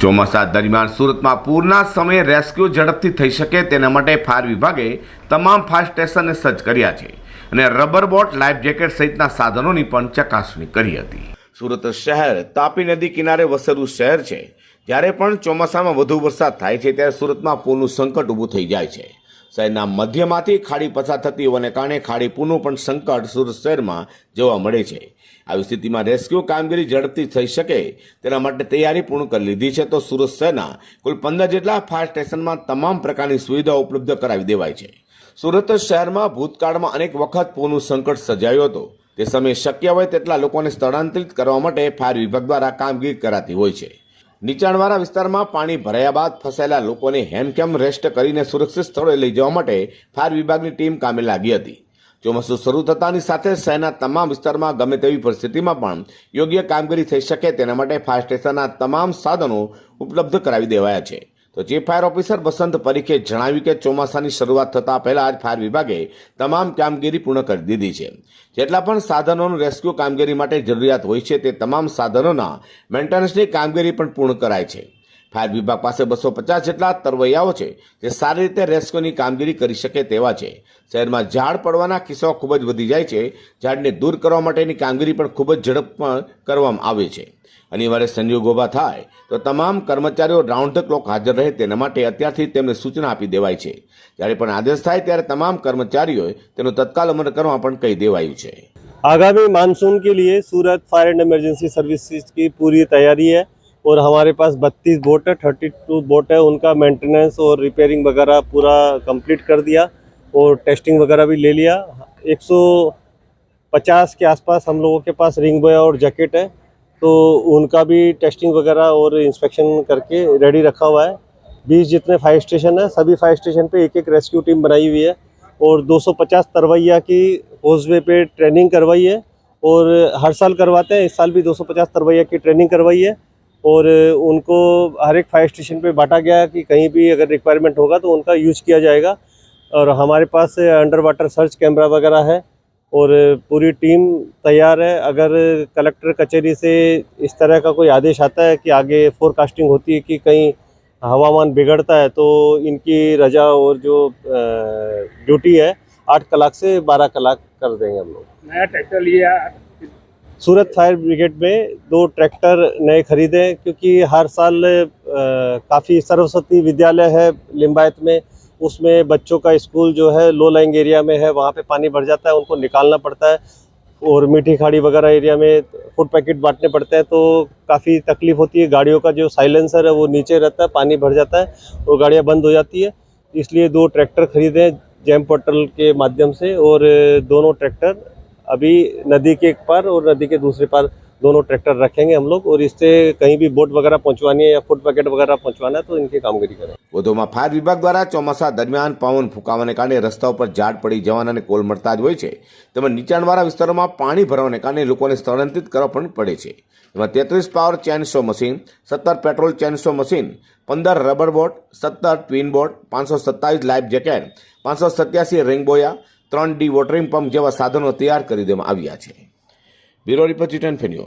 ચોમાસા દરમિયાન સુરતમાં પૂરના સમયે રેસ્ક્યુ ઝડપથી થઈ શકે તેના માટે ફાયર વિભાગે તમામ ફાયર સ્ટેશનને સજ્જ કર્યા છે અને રબર બોટ, લાઈફ જેકેટ સહિતના સાધનોની પણ ચકાસણી કરી હતી. સુરત શહેર, તાપી નદી કિનારે વસેલું શહેર છે. જ્યારે પણ ચોમાસામાં વધુ વરસાદ થાય છે, ત્યારે સુરતમાં પૂરનું સંકટ ઊભું થઈ જાય છે. શહેરના મધ્યમાંથી ખાડી પસાર થતી હોવાને કારણે ખાડી પૂરનું પણ સંકટ સુરત શહેરમાં જોવા મળે છે. આવી સ્થિતિમાં રેસ્ક્યુ કામગીરી ઝડપથી થઈ શકે તેના માટે તૈયારી પૂર્ણ કરી લીધી છે તો સુરત શહેરના કુલ પંદર જેટલા ફાયર સ્ટેશનમાં તમામ પ્રકારની સુવિધાઓ ઉપલબ્ધ કરાવી દેવાય છે. સુરત શહેરમાં ભૂતકાળમાં અનેક વખત પૂરનું સંકટ સર્જાયું હતું. તે સમયે શક્ય હોય તેટલા લોકોને સ્થળાંતરિત કરવા માટે ફાયર વિભાગ દ્વારા કામગીરી કરાતી હોય છે. નીચાણવાળા વિસ્તારમાં પાણી ભરાયા બાદ ફસાયેલા લોકોને હેમકેમ રેસ્ટ કરીને સુરક્ષિત સ્થળોએ લઈ જવા માટે ફાયર વિભાગની ટીમ કામે લાગી હતી. ચોમાસું શરૂ થતાની સાથે શહેરના તમામ વિસ્તારમાં ગમે તેવી પરિસ્થિતિમાં પણ યોગ્ય કામગીરી થઈ શકે તેના માટે ફાયર સ્ટેશનના તમામ સાધનો ઉપલબ્ધ કરાવી દેવાયા છે. તો ચીફ ફાયર ઓફિસર બસંત પરીખે જણાવ્યું કે ચોમાસાની શરૂઆત થતાં પહેલા જ ફાયર વિભાગે તમામ કામગીરી પૂર્ણ કરી દીધી છે. જેટલા પણ સાધનોનું રેસ્ક્યુ કામગીરી માટે જરૂરિયાત હોય છે, તે તમામ સાધનોના મેન્ટેનન્સની કામગીરી પણ પૂર્ણ કરાય છે. ફાયર વિભાગ પાસે બસો પચાસ જેટલા તરવૈયાઓ છે જે સારી રીતે રેસ્ક્યુની કામગીરી કરી શકે તેવા છે શહેરમાં ઝાડ પડવાના કિસ્સાઓ ખૂબ જ વધી જાય છે ઝાડને દૂર કરવા માટેની કામગીરી પણ ખૂબ જ ઝડપમાં કરવામાં આવે છે અનિવાર્ય સંજોગો ઊભા થાય તો તમામ કર્મચારીઓ રાઉન્ડ ધ ક્લોક હાજર રહે તેના માટે અત્યારથી તેમને સૂચના આપી દેવાય છે જ્યારે પણ આદેશ થાય ત્યારે તમામ કર્મચારીઓએ તેનો તત્કાલ અમલ કરવા પણ કહી દેવાયું છે आगामी मानसून के लिए Surat fire and emergency services की पूरी तैयारी है और हमारे पास बत्तीस बोट है थर्टी टू बोट है, उनका मेंटेनेंस और रिपेयरिंग वगैरह पूरा कंप्लीट कर दिया और टेस्टिंग वगैरह भी ले लिया। 150 के आसपास हम लोगों के पास रिंग बॉय और जैकेट है तो उनका भी टेस्टिंग वगैरह और इंस्पेक्शन करके रेडी रखा हुआ है। बीस जितने फायर स्टेशन है, सभी फायर स्टेशन पे एक एक रेस्क्यू टीम बनाई हुई है और 250 तरवैया की होजवे पे ट्रेनिंग करवाई है और हर साल करवाते हैं, इस साल भी 250 तरवैया की ट्रेनिंग करवाई है। और उनको हर एक फायर स्टेशन पे बांटा गया कि कहीं भी अगर रिक्वायरमेंट होगा तो उनका यूज़ किया जाएगा। और हमारे पास अंडर वाटर सर्च कैमरा वगैरह है और पूरी टीम तैयार है। अगर कलेक्टर कचहरी से इस तरह का कोई आदेश आता है कि आगे फोरकास्टिंग होती है कि कहीं हवामान बिगड़ता है तो इनकी रजा और जो ड्यूटी है, आठ कलाक से बारह कलाक कर देंगे हम लोग। नया ट्रैक्टर लिया सूरत फायर ब्रिगेड में दो ट्रैक्टर नए खरीदे क्योंकि हर साल काफ़ी सरस्वती विद्यालय है लिम्बायत में। उसमें बच्चों का स्कूल जो है लो लाइंग एरिया में है, वहाँ पे पानी भर जाता है, उनको निकालना पड़ता है। और मीठी खाड़ी वगैरह एरिया में फ़ूड पैकेट बांटने पड़ते हैं तो काफ़ी तकलीफ़ होती है। गाड़ियों का जो साइलेंसर है, वो नीचे रहता है, पानी भर जाता है और गाड़ियाँ बंद हो जाती है। इसलिए दो ट्रैक्टर खरीदें जैम पोर्टल के माध्यम से, और दोनों ट्रैक्टर अभी नदी के एक पार और नदी के दूसरे पार दोनों ट्रैक्टर रखेंगे हम लोग और इससे कहीं भी बोट वगैरह पहुंचवानी है या फूड पैकेट वगैरह पहुंचवाना है तो इनकी कामगिरी करें વધુમાં ફાયર વિભાગ દ્વારા ચોમાસા દરમિયાન પવન ફૂંકાવાને કારણે રસ્તા ઉપર ઝાડ પડી જવાના કોલ મળતા જ હોય છે તેમજ નીચાણવાળા વિસ્તારોમાં પાણી ભરવાને કારણે લોકોને સ્થળાંતરિત કરવા પણ પડે છે એમાં તેત્રીસ પાવર ચેનસો મશીન સત્તર પેટ્રોલ ચેનસો મશીન પંદર રબર બોટ સત્તર ટ્વિન બોટ પાંચસો સત્તાવીસ લાઈફ જેકેટ પાંચસો સત્યાસી રેંગબોયા ત્રણ ડી વોટરિંગ પંપ જેવા સાધનો તૈયાર કરી દેવામાં આવ્યા છે. Bureau report news.